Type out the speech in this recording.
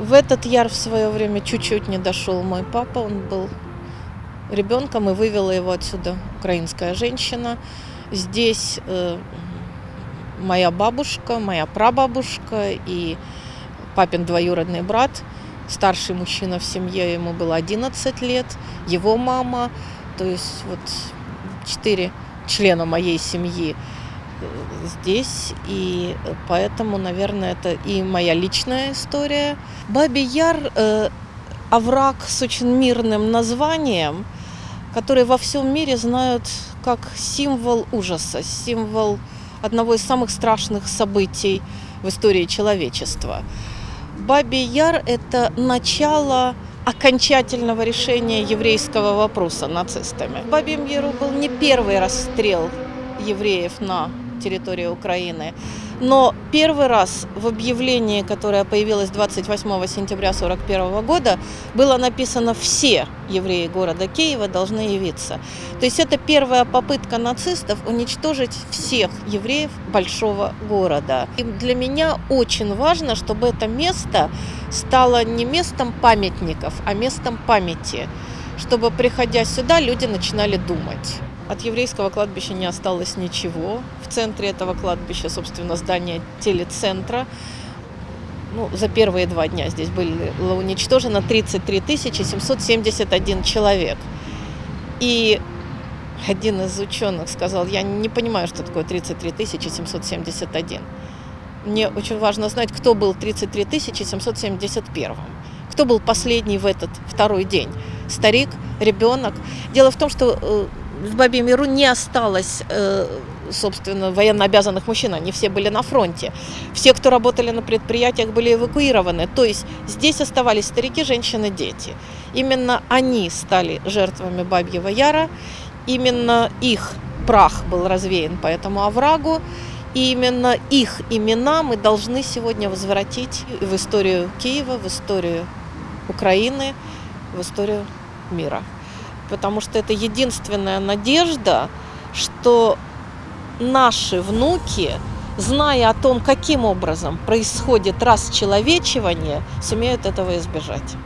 В этот яр в свое время чуть-чуть не дошел мой папа. Он был ребенком и вывела его отсюда украинская женщина. Здесь э, моя бабушка, моя прабабушка и папин двоюродный брат, старший мужчина в семье, ему было 11 лет, его мама, то есть вот четыре члена моей семьи здесь, и поэтому, наверное, это и моя личная история. Бабий Яр э, овраг с очень мирным названием, который во всем мире знают как символ ужаса, символ одного из самых страшных событий в истории человечества. Бабий Яр – это начало окончательного решения еврейского вопроса нацистами. В Бабьем Яру был не первый расстрел евреев на территории Украины, но первый раз в объявлении, которое появилось 28 сентября 1941 года, было написано «все евреи города Киева должны явиться». То есть это первая попытка нацистов уничтожить всех евреев большого города. И для меня очень важно, чтобы это место стало не местом памятников, а местом памяти чтобы, приходя сюда, люди начинали думать. От еврейского кладбища не осталось ничего. В центре этого кладбища, собственно, здание телецентра. Ну, за первые два дня здесь было уничтожено 33 771 человек. И один из ученых сказал, я не понимаю, что такое 33 771. Мне очень важно знать, кто был 33 771 кто был последний в этот второй день? Старик, ребенок. Дело в том, что э, в Бабьем Миру не осталось, э, собственно, военнообязанных мужчин, они все были на фронте. Все, кто работали на предприятиях, были эвакуированы. То есть здесь оставались старики, женщины, дети. Именно они стали жертвами Бабьего Яра, именно их прах был развеян по этому оврагу, и именно их имена мы должны сегодня возвратить в историю Киева, в историю Украины, в историю мира. Потому что это единственная надежда, что наши внуки, зная о том, каким образом происходит расчеловечивание, сумеют этого избежать.